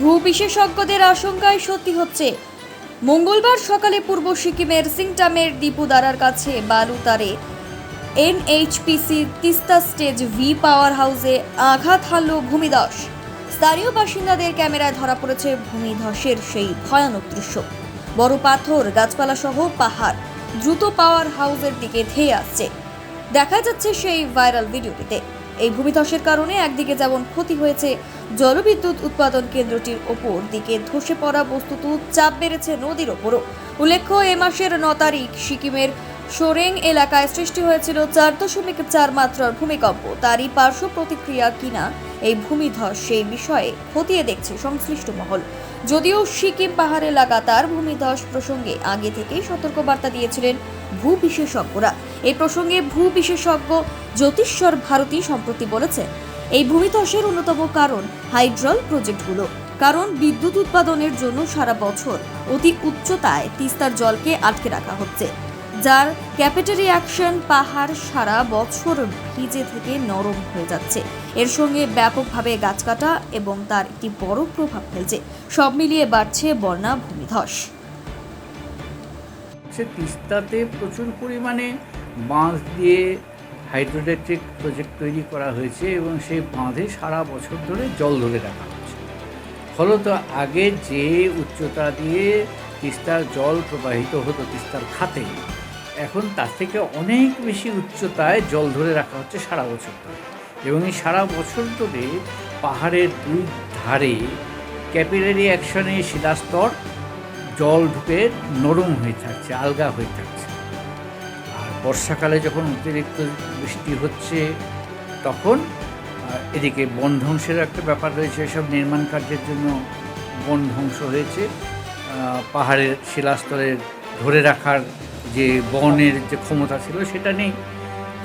ভূ বিশেষজ্ঞদের আশঙ্কায় সত্যি হচ্ছে, মঙ্গলবার সকালে পূর্ব সিকিমের সিংটামের দীপুদারার কাছে বালুতারে NHPC Teesta stage V power হাউসে আঘাত হানল ভূমিধস। স্থানীয় বাসিন্দাদের ক্যামেরায় ধরা পড়েছে ভূমিধসের সেই ভয়ানক দৃশ্য। বড় পাথর, গাছপালা সহ পাহাড় দ্রুত পাওয়ার হাউসের দিকে ধেয়ে আসছে। দেখা যাচ্ছে সেই ভাইরাল ভিডিওটিতে। এই ভূমিধসের কারণে একদিকে যেমন ক্ষতি হয়েছে জলবিদ্যুৎ উৎপাদন কেন্দ্রটির ওপর, দিকে ধসে পড়া বস্তুত চাপ বেড়েছে নদীর ওপরও। উল্লেখ্য, এ মাসের ন তারিখ সিকিমের সোরেং এলাকায় সৃষ্টি হয়েছিল চার দশমিক চার মাত্রার ভূমিকম্প। তারই পার্শ্ব প্রতিক্রিয়া কিনা এই ভূমিধস সেই বিষয়ে খতিয়ে দেখছে সংশ্লিষ্ট মহল। যদিও সিকিম পাহাড়ে লাগাতার ভূমিধস প্রসঙ্গে আগে থেকেই সতর্কবার্তা দিয়েছিলেন ভূ বিশেষজ্ঞরা এই প্রসঙ্গে ভূ বিশেষজ্ঞ জ্যোতিশ্বর ভারতী সম্প্রতি বলেছেন, এই ভূমিধসের অন্যতম কারণ হাইড্রল প্রজেক্টগুলো। কারণ বিদ্যুৎ উৎপাদনের জন্য সারা বছর অতি উচ্চতায় তিস্তার জলকে আটকে রাখা হচ্ছে। যার ক্যাপিটারি অ্যাকশন পাহাড় সারা বছর ভিজে থেকে নরম হয়ে যাচ্ছে। এর সঙ্গে ব্যাপকভাবে গাছ কাটা এবং তার একটি বড় প্রভাব ফেলছে। সব মিলিয়ে বাড়ছে বন্যা ভূমিধস। তিস্তাতে প্রচুর পরিমাণে বাঁধ দিয়ে হাইড্রোইলেকট্রিক প্রজেক্ট তৈরি করা হয়েছে এবং সেই বাঁধে সারা বছর ধরে জল ধরে রাখা হচ্ছে ফলত আগে যে উচ্চতা দিয়ে তিস্তার জল প্রবাহিত হতো, তিস্তার খাতে এখন তার থেকে অনেক বেশি উচ্চতায় জল ধরে রাখা হচ্ছে সারা বছর ধরে। এবং এই সারা বছর ধরে পাহাড়ের দুই ধারে ক্যাপিলারি অ্যাকশনে শিলাস্তর, জল ঢুকে নরম হয়ে থাকছে, আলগা হয়ে থাকছে। আর বর্ষাকালে যখন অতিরিক্ত বৃষ্টি হচ্ছে, তখন এদিকে বন ধ্বংসের একটা ব্যাপার রয়েছে সব নির্মাণ কার্যের জন্য বন ধ্বংস হয়েছে। পাহাড়ের শিলাস্তরের ধরে রাখার যে বনের যে ক্ষমতা ছিল সেটা নেই।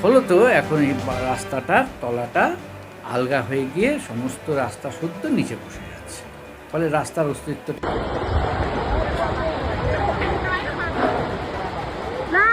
ফলত এখন এই রাস্তাটার তলাটা আলগা হয়ে গিয়ে সমস্ত রাস্তা সদ্য নিচে বসে যাচ্ছে। ফলে রাস্তার অস্তিত্ব না